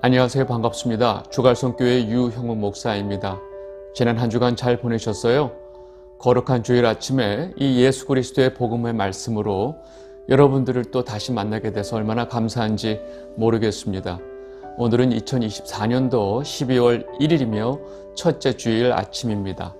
안녕하세요. 반갑습니다. 주갈성교회 유형문 목사입니다. 지난 한 주간 잘 보내셨어요? 거룩한 주일 아침에 이 예수 그리스도의 복음의 말씀으로 여러분들을 또 다시 만나게 돼서 얼마나 감사한지 모르겠습니다. 오늘은 2024년도 12월 1일이며 첫째 주일 아침입니다.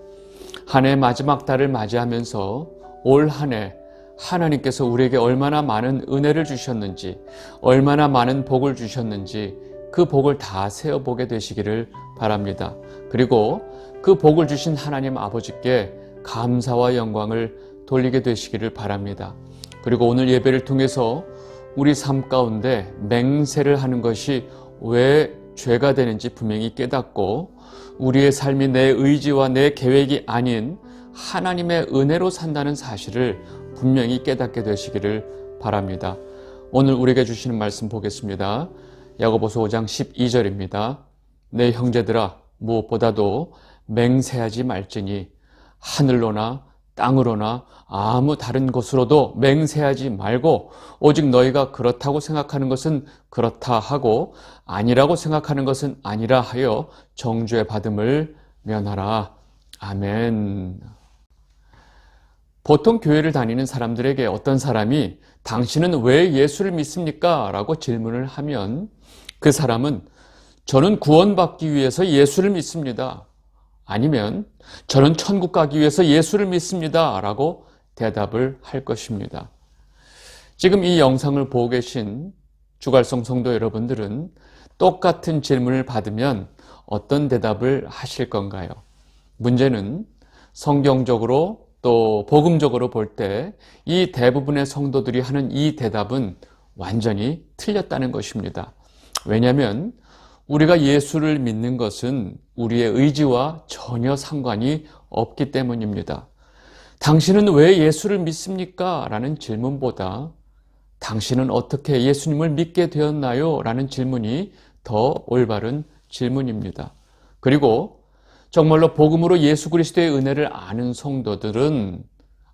한 해 마지막 달을 맞이하면서 올 한 해 하나님께서 우리에게 얼마나 많은 은혜를 주셨는지, 얼마나 많은 복을 주셨는지 그 복을 다 세어보게 되시기를 바랍니다. 그리고 그 복을 주신 하나님 아버지께 감사와 영광을 돌리게 되시기를 바랍니다. 그리고 오늘 예배를 통해서 우리 삶 가운데 맹세를 하는 것이 왜 죄가 되는지 분명히 깨닫고 우리의 삶이 내 의지와 내 계획이 아닌 하나님의 은혜로 산다는 사실을 분명히 깨닫게 되시기를 바랍니다. 오늘 우리에게 주시는 말씀 보겠습니다. 야고보서 5장 12절입니다. 내 형제들아 무엇보다도 맹세하지 말지니 하늘로나 땅으로나 아무 다른 곳으로도 맹세하지 말고 오직 너희가 그렇다고 생각하는 것은 그렇다 하고 아니라고 생각하는 것은 아니라 하여 정주의 받음을 면하라. 아멘. 보통 교회를 다니는 사람들에게 어떤 사람이 당신은 왜 예수를 믿습니까? 라고 질문을 하면 그 사람은 저는 구원받기 위해서 예수를 믿습니다. 아니면 저는 천국 가기 위해서 예수를 믿습니다. 라고 대답을 할 것입니다. 지금 이 영상을 보고 계신 주갈성 성도 여러분들은 똑같은 질문을 받으면 어떤 대답을 하실 건가요? 문제는 성경적으로 또 복음적으로 볼 때 이 대부분의 성도들이 하는 이 대답은 완전히 틀렸다는 것입니다. 왜냐하면 우리가 예수를 믿는 것은 우리의 의지와 전혀 상관이 없기 때문입니다. 당신은 왜 예수를 믿습니까? 라는 질문보다 당신은 어떻게 예수님을 믿게 되었나요? 라는 질문이 더 올바른 질문입니다. 그리고 정말로 복음으로 예수 그리스도의 은혜를 아는 성도들은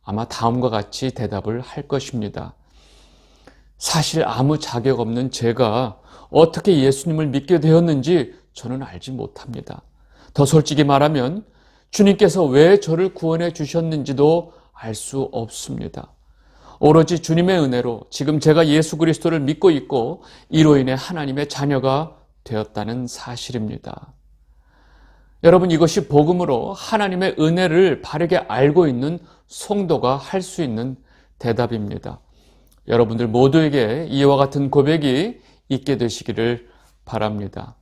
아마 다음과 같이 대답을 할 것입니다. 사실 아무 자격 없는 제가 어떻게 예수님을 믿게 되었는지 저는 알지 못합니다. 더 솔직히 말하면 주님께서 왜 저를 구원해 주셨는지도 알 수 없습니다. 오로지 주님의 은혜로 지금 제가 예수 그리스도를 믿고 있고 이로 인해 하나님의 자녀가 되었다는 사실입니다. 여러분 이것이 복음으로 하나님의 은혜를 바르게 알고 있는 성도가 할 수 있는 대답입니다. 여러분들 모두에게 이와 같은 고백이 있게 되시기를 바랍니다.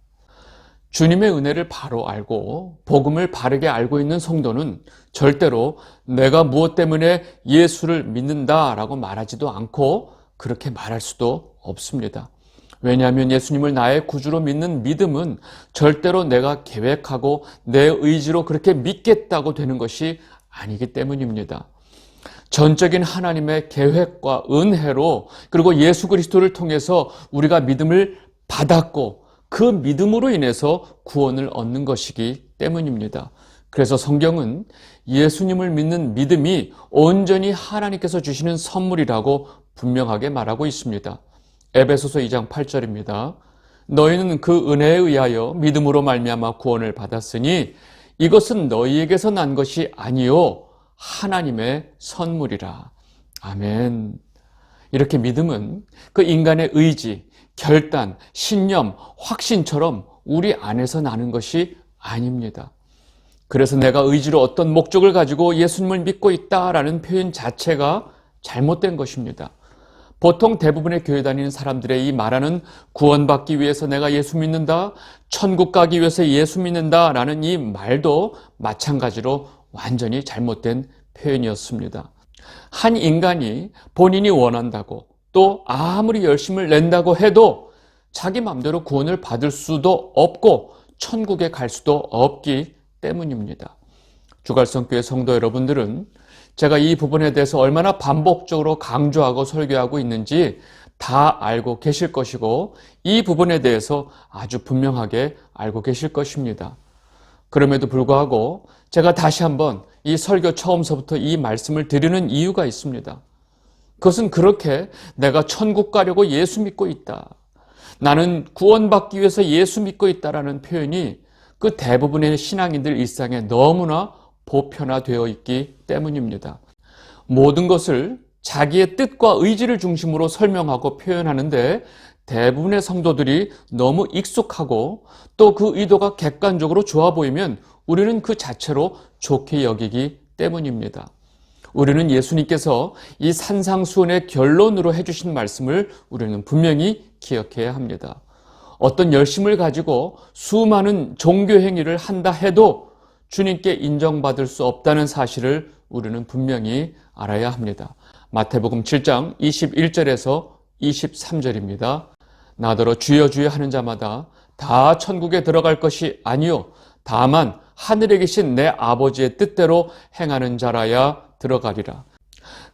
주님의 은혜를 바로 알고 복음을 바르게 알고 있는 성도는 절대로 내가 무엇 때문에 예수를 믿는다라고 말하지도 않고 그렇게 말할 수도 없습니다. 왜냐하면 예수님을 나의 구주로 믿는 믿음은 절대로 내가 계획하고 내 의지로 그렇게 믿겠다고 되는 것이 아니기 때문입니다. 전적인 하나님의 계획과 은혜로 그리고 예수 그리스도를 통해서 우리가 믿음을 받았고 그 믿음으로 인해서 구원을 얻는 것이기 때문입니다. 그래서 성경은 예수님을 믿는 믿음이 온전히 하나님께서 주시는 선물이라고 분명하게 말하고 있습니다. 에베소서 2장 8절입니다. 너희는 그 은혜에 의하여 믿음으로 말미암아 구원을 받았으니 이것은 너희에게서 난 것이 아니요 하나님의 선물이라. 아멘. 이렇게 믿음은 그 인간의 의지, 결단, 신념, 확신처럼 우리 안에서 나는 것이 아닙니다. 그래서 내가 의지로 어떤 목적을 가지고 예수님을 믿고 있다라는 표현 자체가 잘못된 것입니다. 보통 대부분의 교회 다니는 사람들의 이 말하는 구원받기 위해서 내가 예수 믿는다, 천국 가기 위해서 예수 믿는다 라는 이 말도 마찬가지로 완전히 잘못된 표현이었습니다. 한 인간이 본인이 원한다고 또 아무리 열심을 낸다고 해도 자기 마음대로 구원을 받을 수도 없고 천국에 갈 수도 없기 때문입니다. 주갈성교회 성도 여러분들은 제가 이 부분에 대해서 얼마나 반복적으로 강조하고 설교하고 있는지 다 알고 계실 것이고 이 부분에 대해서 아주 분명하게 알고 계실 것입니다. 그럼에도 불구하고 제가 다시 한번 이 설교 처음서부터 이 말씀을 드리는 이유가 있습니다. 그것은 그렇게 내가 천국 가려고 예수 믿고 있다. 나는 구원받기 위해서 예수 믿고 있다라는 표현이 그 대부분의 신앙인들 일상에 너무나 보편화되어 있기 때문입니다. 모든 것을 자기의 뜻과 의지를 중심으로 설명하고 표현하는데 대부분의 성도들이 너무 익숙하고 또 그 의도가 객관적으로 좋아 보이면 우리는 그 자체로 좋게 여기기 때문입니다. 우리는 예수님께서 이 산상수훈의 결론으로 해주신 말씀을 우리는 분명히 기억해야 합니다. 어떤 열심을 가지고 수많은 종교 행위를 한다 해도 주님께 인정받을 수 없다는 사실을 우리는 분명히 알아야 합니다. 마태복음 7장 21절에서 23절입니다. 나더러 주여 주여 하는 자마다 다 천국에 들어갈 것이 아니요 다만 하늘에 계신 내 아버지의 뜻대로 행하는 자라야 들어가리라.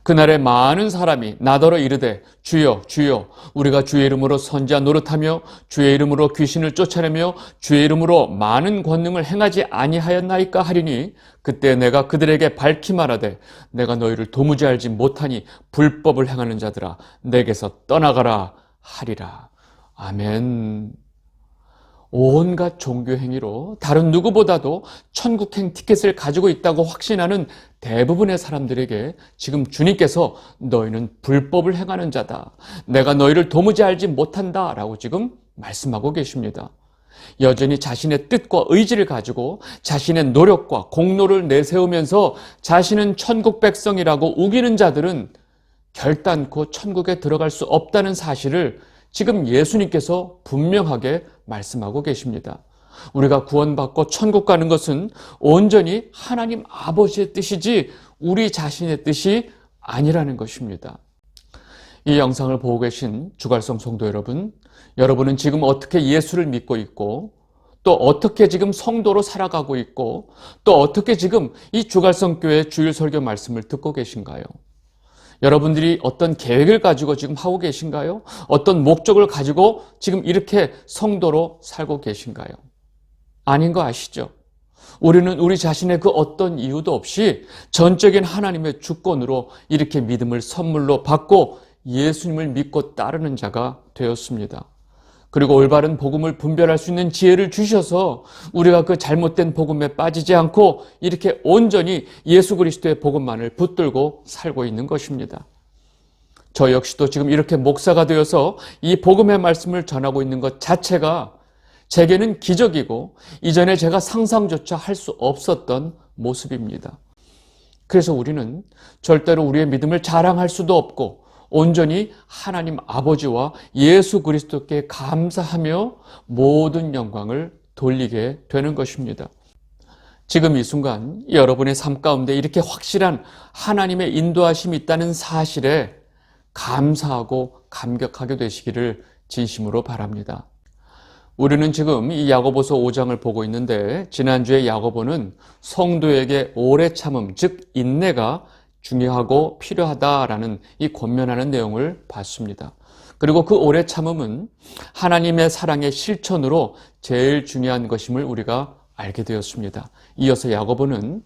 그날에 많은 사람이 나더러 이르되 주여 주여 우리가 주의 이름으로 선지자 노릇하며 주의 이름으로 귀신을 쫓아내며 주의 이름으로 많은 권능을 행하지 아니하였나이까 하리니 그때 내가 그들에게 밝히 말하되 내가 너희를 도무지 알지 못하니 불법을 행하는 자들아 내게서 떠나가라 하리라 아멘. 온갖 종교 행위로 다른 누구보다도 천국행 티켓을 가지고 있다고 확신하는 대부분의 사람들에게 지금 주님께서 너희는 불법을 행하는 자다. 내가 너희를 도무지 알지 못한다. 라고 지금 말씀하고 계십니다. 여전히 자신의 뜻과 의지를 가지고 자신의 노력과 공로를 내세우면서 자신은 천국 백성이라고 우기는 자들은 결단코 천국에 들어갈 수 없다는 사실을 지금 예수님께서 분명하게 말씀하고 계십니다. 우리가 구원받고 천국 가는 것은 온전히 하나님 아버지의 뜻이지 우리 자신의 뜻이 아니라는 것입니다. 이 영상을 보고 계신 주갈성 성도 여러분, 여러분은 지금 어떻게 예수를 믿고 있고 또 어떻게 지금 성도로 살아가고 있고 또 어떻게 지금 이 주갈성 교회 주일 설교 말씀을 듣고 계신가요? 여러분들이 어떤 계획을 가지고 지금 하고 계신가요? 어떤 목적을 가지고 지금 이렇게 성도로 살고 계신가요? 아닌 거 아시죠? 우리는 우리 자신의 그 어떤 이유도 없이 전적인 하나님의 주권으로 이렇게 믿음을 선물로 받고 예수님을 믿고 따르는 자가 되었습니다. 그리고 올바른 복음을 분별할 수 있는 지혜를 주셔서 우리가 그 잘못된 복음에 빠지지 않고 이렇게 온전히 예수 그리스도의 복음만을 붙들고 살고 있는 것입니다. 저 역시도 지금 이렇게 목사가 되어서 이 복음의 말씀을 전하고 있는 것 자체가 제게는 기적이고 이전에 제가 상상조차 할 수 없었던 모습입니다. 그래서 우리는 절대로 우리의 믿음을 자랑할 수도 없고 온전히 하나님 아버지와 예수 그리스도께 감사하며 모든 영광을 돌리게 되는 것입니다. 지금 이 순간 여러분의 삶 가운데 이렇게 확실한 하나님의 인도하심이 있다는 사실에 감사하고 감격하게 되시기를 진심으로 바랍니다. 우리는 지금 이 야고보서 5장을 보고 있는데 지난주에 야고보는 성도에게 오래 참음 즉 인내가 중요하고 필요하다라는 이 권면하는 내용을 봤습니다. 그리고 그 오래 참음은 하나님의 사랑의 실천으로 제일 중요한 것임을 우리가 알게 되었습니다. 이어서 야고보는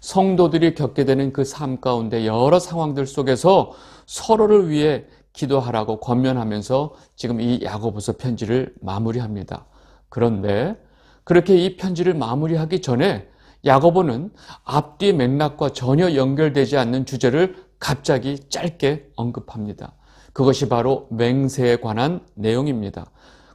성도들이 겪게 되는 그 삶 가운데 여러 상황들 속에서 서로를 위해 기도하라고 권면하면서 지금 이 야고보서 편지를 마무리합니다. 그런데 그렇게 이 편지를 마무리하기 전에 야고보는 앞뒤 맥락과 전혀 연결되지 않는 주제를 갑자기 짧게 언급합니다. 그것이 바로 맹세에 관한 내용입니다.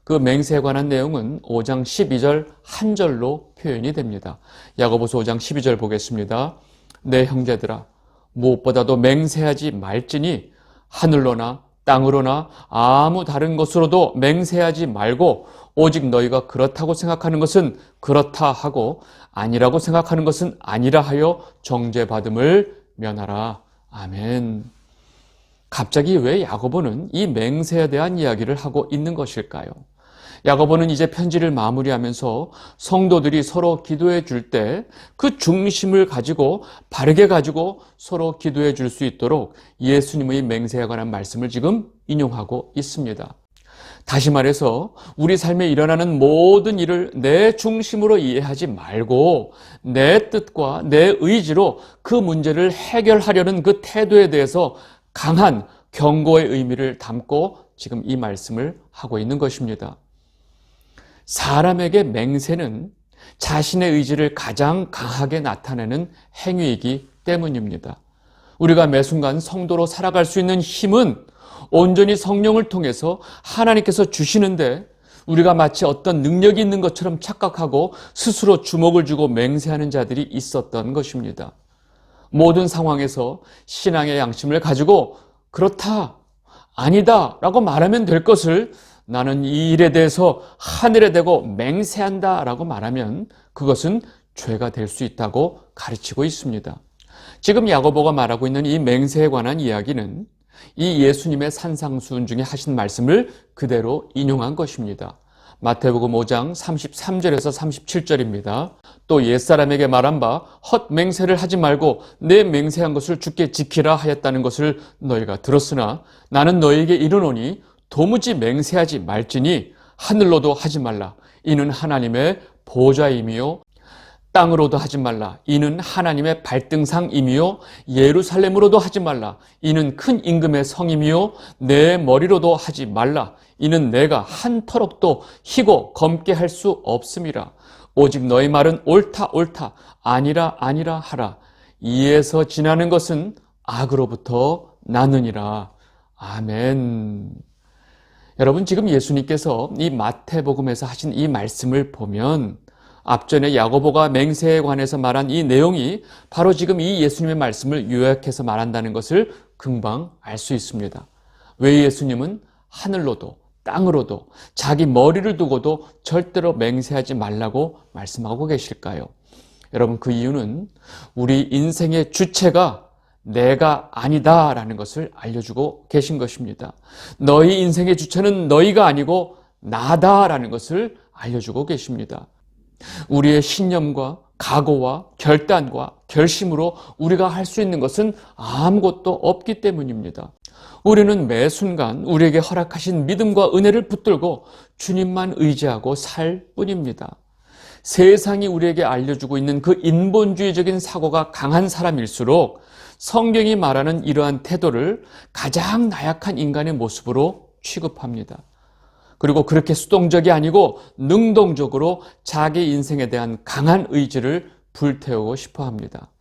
그 맹세에 관한 내용은 5장 12절 한 절로 표현이 됩니다. 야고보서 5장 12절 보겠습니다. 내 형제들아 무엇보다도 맹세하지 말지니 하늘로나 땅으로나 아무 다른 것으로도 맹세하지 말고 오직 너희가 그렇다고 생각하는 것은 그렇다 하고 아니라고 생각하는 것은 아니라 하여 정죄받음을 면하라. 아멘. 갑자기 왜 야고보는 이 맹세에 대한 이야기를 하고 있는 것일까요? 야고보는 이제 편지를 마무리하면서 성도들이 서로 기도해 줄 때 그 중심을 가지고 바르게 가지고 서로 기도해 줄 수 있도록 예수님의 맹세에 관한 말씀을 지금 인용하고 있습니다. 다시 말해서 우리 삶에 일어나는 모든 일을 내 중심으로 이해하지 말고 내 뜻과 내 의지로 그 문제를 해결하려는 그 태도에 대해서 강한 경고의 의미를 담고 지금 이 말씀을 하고 있는 것입니다. 사람에게 맹세는 자신의 의지를 가장 강하게 나타내는 행위이기 때문입니다. 우리가 매 순간 성도로 살아갈 수 있는 힘은 온전히 성령을 통해서 하나님께서 주시는데 우리가 마치 어떤 능력이 있는 것처럼 착각하고 스스로 주목을 주고 맹세하는 자들이 있었던 것입니다. 모든 상황에서 신앙의 양심을 가지고 그렇다, 아니다 라고 말하면 될 것을 나는 이 일에 대해서 하늘에 대고 맹세한다 라고 말하면 그것은 죄가 될 수 있다고 가르치고 있습니다. 지금 야고보가 말하고 있는 이 맹세에 관한 이야기는 이 예수님의 산상수훈 중에 하신 말씀을 그대로 인용한 것입니다. 마태복음 5장 33절에서 37절입니다. 또 옛사람에게 말한 바 헛 맹세를 하지 말고 내 맹세한 것을 주께 지키라 하였다는 것을 너희가 들었으나 나는 너희에게 이르노니 도무지 맹세하지 말지니 하늘로도 하지 말라 이는 하나님의 보좌임이요 땅으로도 하지 말라. 이는 하나님의 발등상임이요. 예루살렘으로도 하지 말라. 이는 큰 임금의 성임이요. 내 머리로도 하지 말라. 이는 내가 한 터럭도 희고 검게 할 수 없음이라. 오직 너희 말은 옳다 옳다 아니라 아니라 하라. 이에서 지나는 것은 악으로부터 나느니라. 아멘. 여러분 지금 예수님께서 이 마태복음에서 하신 이 말씀을 보면 앞전에 야고보가 맹세에 관해서 말한 이 내용이 바로 지금 이 예수님의 말씀을 요약해서 말한다는 것을 금방 알 수 있습니다. 왜 예수님은 하늘로도 땅으로도 자기 머리를 두고도 절대로 맹세하지 말라고 말씀하고 계실까요? 여러분 그 이유는 우리 인생의 주체가 내가 아니다라는 것을 알려주고 계신 것입니다. 너희 인생의 주체는 너희가 아니고 나다라는 것을 알려주고 계십니다. 우리의 신념과 각오와 결단과 결심으로 우리가 할 수 있는 것은 아무것도 없기 때문입니다. 우리는 매 순간 우리에게 허락하신 믿음과 은혜를 붙들고 주님만 의지하고 살 뿐입니다. 세상이 우리에게 알려주고 있는 그 인본주의적인 사고가 강한 사람일수록 성경이 말하는 이러한 태도를 가장 나약한 인간의 모습으로 취급합니다. 그리고 그렇게 수동적이 아니고 능동적으로 자기 인생에 대한 강한 의지를 불태우고 싶어 합니다.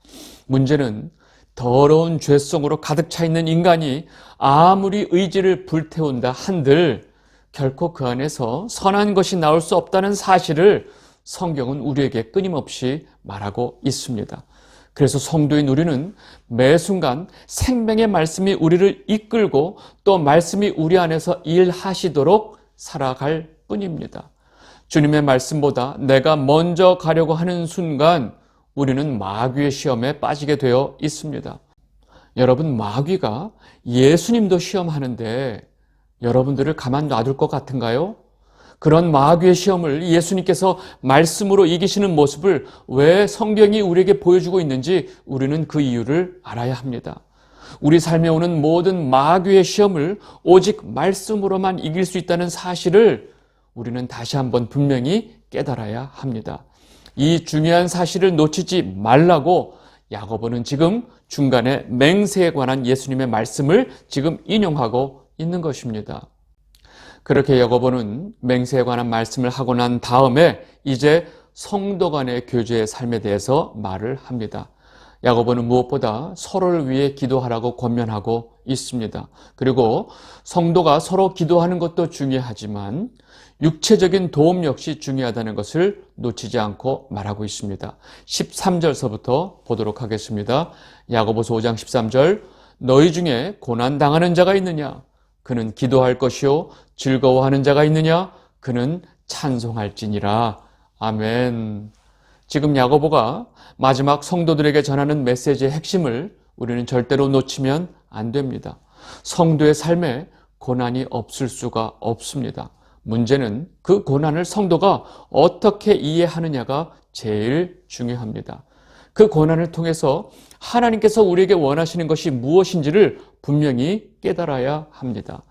문제는 더러운 죄성으로 가득 차 있는 인간이 아무리 의지를 불태운다 한들 결코 그 안에서 선한 것이 나올 수 없다는 사실을 성경은 우리에게 끊임없이 말하고 있습니다. 그래서 성도인 우리는 매 순간 생명의 말씀이 우리를 이끌고 또 말씀이 우리 안에서 일하시도록 살아갈 뿐입니다. 주님의 말씀보다 내가 먼저 가려고 하는 순간 우리는 마귀의 시험에 빠지게 되어 있습니다. 여러분, 마귀가 예수님도 시험하는데 여러분들을 가만 놔둘 것 같은가요? 그런 마귀의 시험을 예수님께서 말씀으로 이기시는 모습을 왜 성경이 우리에게 보여주고 있는지 우리는 그 이유를 알아야 합니다. 우리 삶에 오는 모든 마귀의 시험을 오직 말씀으로만 이길 수 있다는 사실을 우리는 다시 한번 분명히 깨달아야 합니다. 이 중요한 사실을 놓치지 말라고 야고보는 지금 중간에 맹세에 관한 예수님의 말씀을 지금 인용하고 있는 것입니다. 그렇게 야고보는 맹세에 관한 말씀을 하고 난 다음에 이제 성도 간의 교제의 삶에 대해서 말을 합니다. 야고보는 무엇보다 서로를 위해 기도하라고 권면하고 있습니다. 그리고 성도가 서로 기도하는 것도 중요하지만 육체적인 도움 역시 중요하다는 것을 놓치지 않고 말하고 있습니다. 13절서부터 보도록 하겠습니다. 야고보서 5장 13절 너희 중에 고난 당하는 자가 있느냐 그는 기도할 것이요 즐거워하는 자가 있느냐 그는 찬송할지니라. 아멘. 지금 야고보가 마지막 성도들에게 전하는 메시지의 핵심을 우리는 절대로 놓치면 안 됩니다. 성도의 삶에 고난이 없을 수가 없습니다. 문제는 그 고난을 성도가 어떻게 이해하느냐가 제일 중요합니다. 그 고난을 통해서 하나님께서 우리에게 원하시는 것이 무엇인지를 분명히 깨달아야 합니다.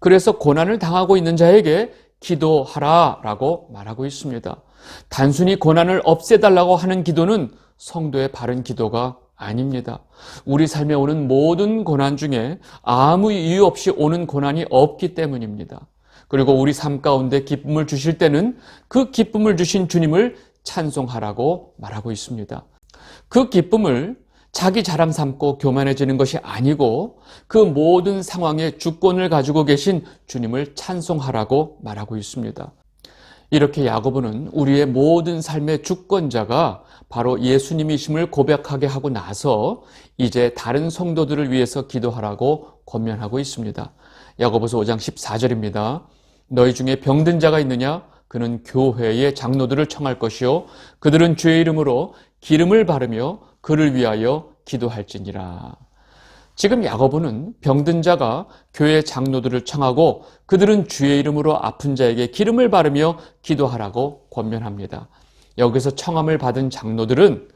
그래서 고난을 당하고 있는 자에게 기도하라 라고 말하고 있습니다. 단순히 고난을 없애달라고 하는 기도는 성도의 바른 기도가 아닙니다. 우리 삶에 오는 모든 고난 중에 아무 이유 없이 오는 고난이 없기 때문입니다. 그리고 우리 삶 가운데 기쁨을 주실 때는 그 기쁨을 주신 주님을 찬송하라고 말하고 있습니다. 그 기쁨을 자기 자랑 삼고 교만해지는 것이 아니고 그 모든 상황에 주권을 가지고 계신 주님을 찬송하라고 말하고 있습니다. 이렇게 야고보는 우리의 모든 삶의 주권자가 바로 예수님이심을 고백하게 하고 나서 이제 다른 성도들을 위해서 기도하라고 권면하고 있습니다. 야고보서 5장 14절입니다. 너희 중에 병든 자가 있느냐? 그는 교회의 장로들을 청할 것이요 그들은 주의 이름으로 기름을 바르며 그를 위하여 기도할지니라. 지금 야고보는 병든 자가 교회 장로들을 청하고 그들은 주의 이름으로 아픈 자에게 기름을 바르며 기도하라고 권면합니다. 여기서 청함을 받은 장로들은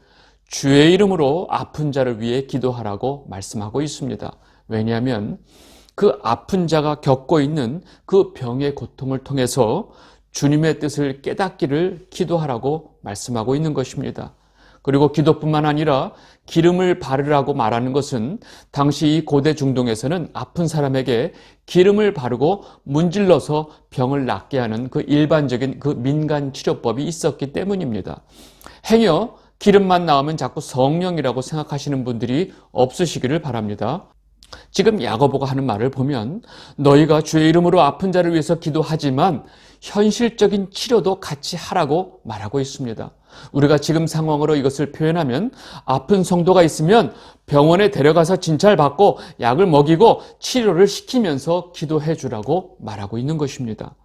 주의 이름으로 아픈 자를 위해 기도하라고 말씀하고 있습니다. 왜냐하면 그 아픈 자가 겪고 있는 그 병의 고통을 통해서 주님의 뜻을 깨닫기를 기도하라고 말씀하고 있는 것입니다. 그리고 기도뿐만 아니라 기름을 바르라고 말하는 것은 당시 이 고대 중동에서는 아픈 사람에게 기름을 바르고 문질러서 병을 낫게 하는 그 일반적인 그 민간 치료법이 있었기 때문입니다. 행여 기름만 나오면 자꾸 성령이라고 생각하시는 분들이 없으시기를 바랍니다. 지금 야고보가 하는 말을 보면 너희가 주의 이름으로 아픈 자를 위해서 기도하지만 현실적인 치료도 같이 하라고 말하고 있습니다. 우리가 지금 상황으로 이것을 표현하면 아픈 성도가 있으면 병원에 데려가서 진찰 받고 약을 먹이고 치료를 시키면서 기도해 주라고 말하고 있는 것입니다.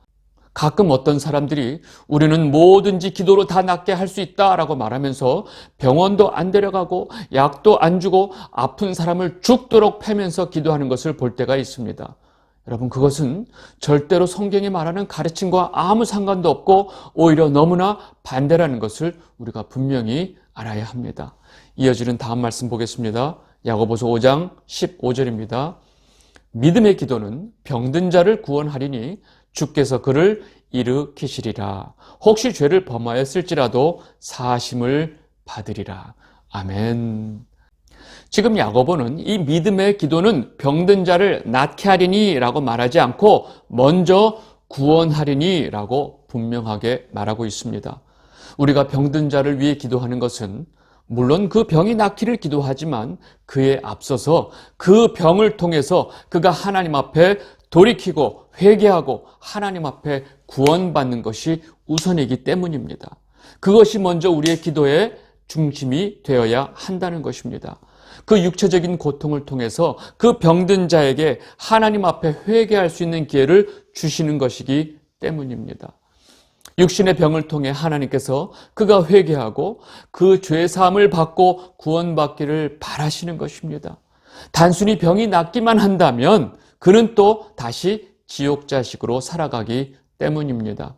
가끔 어떤 사람들이 우리는 뭐든지 기도로 다 낫게 할 수 있다라고 말하면서 병원도 안 데려가고 약도 안 주고 아픈 사람을 죽도록 패면서 기도하는 것을 볼 때가 있습니다. 여러분, 그것은 절대로 성경이 말하는 가르침과 아무 상관도 없고 오히려 너무나 반대라는 것을 우리가 분명히 알아야 합니다. 이어지는 다음 말씀 보겠습니다. 야고보서 5장 15절입니다. 믿음의 기도는 병든 자를 구원하리니 주께서 그를 일으키시리라. 혹시 죄를 범하였을지라도 사심을 받으리라. 아멘. 지금 야고보는 이 믿음의 기도는 병든 자를 낫게 하리니라고 말하지 않고 먼저 구원하리니라고 분명하게 말하고 있습니다. 우리가 병든 자를 위해 기도하는 것은 물론 그 병이 낫기를 기도하지만 그에 앞서서 그 병을 통해서 그가 하나님 앞에 돌이키고 회개하고 하나님 앞에 구원받는 것이 우선이기 때문입니다. 그것이 먼저 우리의 기도의 중심이 되어야 한다는 것입니다. 그 육체적인 고통을 통해서 그 병든 자에게 하나님 앞에 회개할 수 있는 기회를 주시는 것이기 때문입니다. 육신의 병을 통해 하나님께서 그가 회개하고 그 죄 사함을 받고 구원받기를 바라시는 것입니다. 단순히 병이 낫기만 한다면 그는 또 다시 지옥 자식으로 살아가기 때문입니다.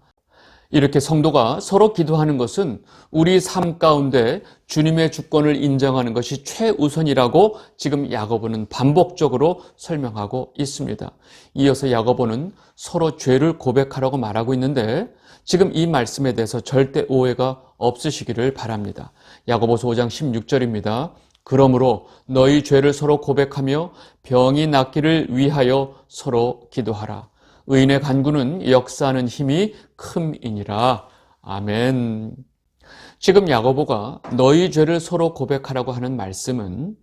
이렇게 성도가 서로 기도하는 것은 우리 삶 가운데 주님의 주권을 인정하는 것이 최우선이라고 지금 야고보는 반복적으로 설명하고 있습니다. 이어서 야고보는 서로 죄를 고백하라고 말하고 있는데 지금 이 말씀에 대해서 절대 오해가 없으시기를 바랍니다. 야고보서 5장 16절입니다. 그러므로 너희 죄를 서로 고백하며 병이 낫기를 위하여 서로 기도하라. 의인의 간구는 역사하는 힘이 큼이니라. 아멘. 지금 야고보가 너희 죄를 서로 고백하라고 하는 말씀은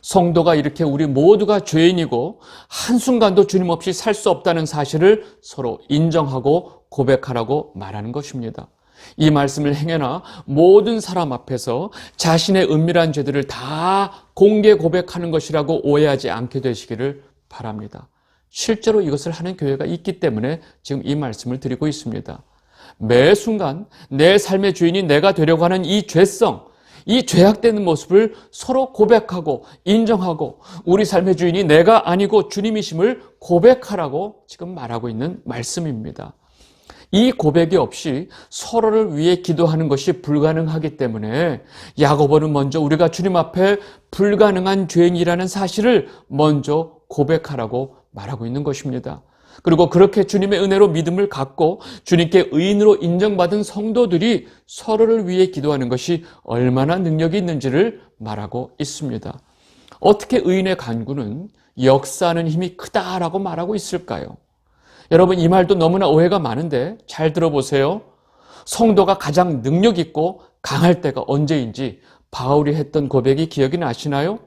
성도가 이렇게 우리 모두가 죄인이고 한순간도 주님 없이 살 수 없다는 사실을 서로 인정하고 고백하라고 말하는 것입니다. 이 말씀을 행해나 모든 사람 앞에서 자신의 은밀한 죄들을 다 공개 고백하는 것이라고 오해하지 않게 되시기를 바랍니다. 실제로 이것을 하는 교회가 있기 때문에 지금 이 말씀을 드리고 있습니다. 매 순간 내 삶의 주인이 내가 되려고 하는 이 죄성, 이 죄악되는 모습을 서로 고백하고 인정하고 우리 삶의 주인이 내가 아니고 주님이심을 고백하라고 지금 말하고 있는 말씀입니다. 이 고백이 없이 서로를 위해 기도하는 것이 불가능하기 때문에 야고보는 먼저 우리가 주님 앞에 불가능한 죄인이라는 사실을 먼저 고백하라고 말하고 있는 것입니다. 그리고 그렇게 주님의 은혜로 믿음을 갖고 주님께 의인으로 인정받은 성도들이 서로를 위해 기도하는 것이 얼마나 능력이 있는지를 말하고 있습니다. 어떻게 의인의 간구는 역사하는 힘이 크다라고 말하고 있을까요? 여러분, 이 말도 너무나 오해가 많은데 잘 들어보세요. 성도가 가장 능력 있고 강할 때가 언제인지 바울이 했던 고백이 기억이 나시나요?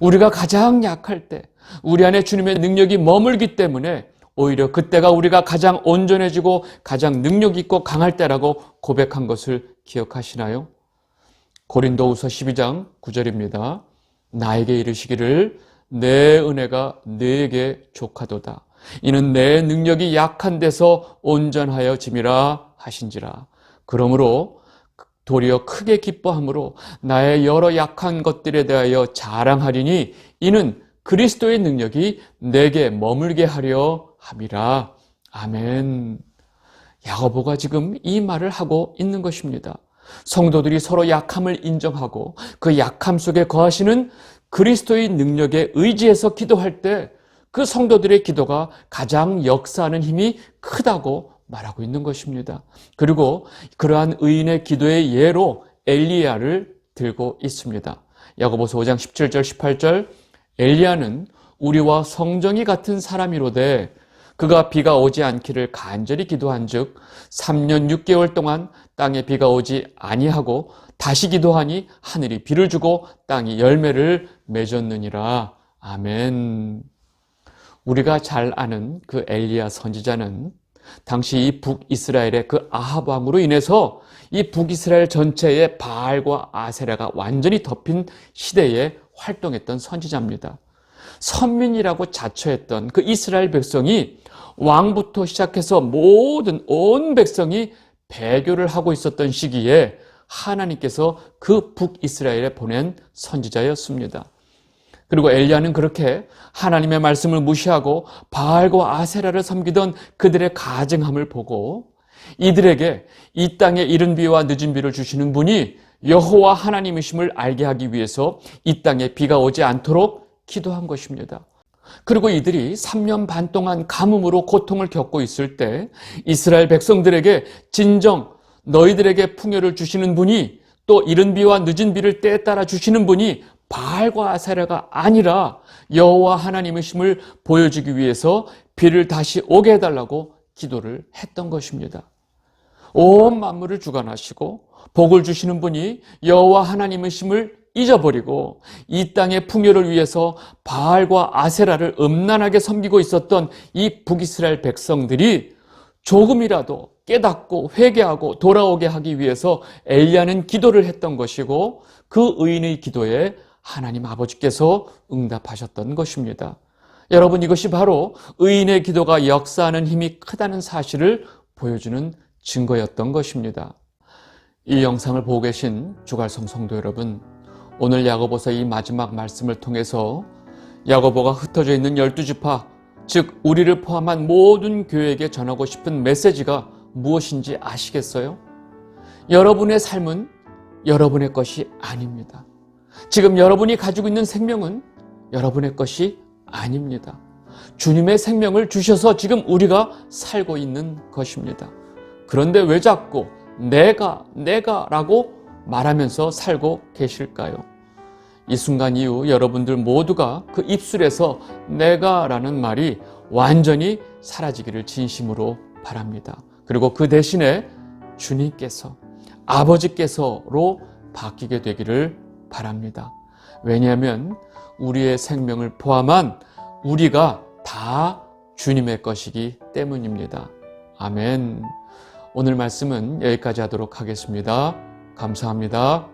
우리가 가장 약할 때, 우리 안에 주님의 능력이 머물기 때문에 오히려 그때가 우리가 가장 온전해지고 가장 능력 있고 강할 때라고 고백한 것을 기억하시나요? 고린도후서 12장 9절입니다. 나에게 이르시기를 내 은혜가 너에게 족하도다. 이는 내 능력이 약한 데서 온전하여 짐이라 하신지라. 그러므로 도리어 크게 기뻐함으로 나의 여러 약한 것들에 대하여 자랑하리니 이는 그리스도의 능력이 내게 머물게 하려 함이라. 아멘. 야고보가 지금 이 말을 하고 있는 것입니다. 성도들이 서로 약함을 인정하고 그 약함 속에 거하시는 그리스도의 능력에 의지해서 기도할 때 그 성도들의 기도가 가장 역사하는 힘이 크다고 말하고 있는 것입니다. 그리고 그러한 의인의 기도의 예로 엘리야를 들고 있습니다. 야고보서 5장 17절 18절 엘리야는 우리와 성정이 같은 사람이로되 그가 비가 오지 않기를 간절히 기도한즉 3년 6개월 동안 땅에 비가 오지 아니하고 다시 기도하니 하늘이 비를 주고 땅이 열매를 맺었느니라. 아멘. 우리가 잘 아는 그 엘리야 선지자는 당시 이 북이스라엘의 그 아합 왕으로 인해서 이 북이스라엘 전체의 바알과 아세라가 완전히 덮인 시대에 활동했던 선지자입니다. 선민이라고 자처했던 그 이스라엘 백성이 왕부터 시작해서 모든 온 백성이 배교를 하고 있었던 시기에 하나님께서 그 북이스라엘에 보낸 선지자였습니다. 그리고 엘리야는 그렇게 하나님의 말씀을 무시하고 바알과 아세라를 섬기던 그들의 가증함을 보고 이들에게 이 땅에 이른 비와 늦은 비를 주시는 분이 여호와 하나님이심을 알게 하기 위해서 이 땅에 비가 오지 않도록 기도한 것입니다. 그리고 이들이 3년 반 동안 가뭄으로 고통을 겪고 있을 때 이스라엘 백성들에게 진정 너희들에게 풍요를 주시는 분이 또 이른 비와 늦은 비를 때에 따라 주시는 분이 바알과 아세라가 아니라 여호와 하나님의심을 보여주기 위해서 비를 다시 오게 해달라고 기도를 했던 것입니다. 온 만물을 주관하시고 복을 주시는 분이 여호와 하나님의심을 잊어버리고 이 땅의 풍요를 위해서 바알과 아세라를 음란하게 섬기고 있었던 이 북이스라엘 백성들이 조금이라도 깨닫고 회개하고 돌아오게 하기 위해서 엘리야는 기도를 했던 것이고 그 의인의 기도에 하나님 아버지께서 응답하셨던 것입니다. 여러분 이것이 바로 의인의 기도가 역사하는 힘이 크다는 사실을 보여주는 증거였던 것입니다. 이 영상을 보고 계신 주갈성 성도 여러분, 오늘 야고보서 이 마지막 말씀을 통해서 야고보가 흩어져 있는 열두 지파, 즉 우리를 포함한 모든 교회에게 전하고 싶은 메시지가 무엇인지 아시겠어요? 여러분의 삶은 여러분의 것이 아닙니다. 지금 여러분이 가지고 있는 생명은 여러분의 것이 아닙니다. 주님의 생명을 주셔서 지금 우리가 살고 있는 것입니다. 그런데 왜 자꾸 내가, 내가 라고 말하면서 살고 계실까요? 이 순간 이후 여러분들 모두가 그 입술에서 내가 라는 말이 완전히 사라지기를 진심으로 바랍니다. 그리고 그 대신에 주님께서, 아버지께서로 바뀌게 되기를 바랍니다. 왜냐하면 우리의 생명을 포함한 우리가 다 주님의 것이기 때문입니다. 아멘. 오늘 말씀은 여기까지 하도록 하겠습니다. 감사합니다.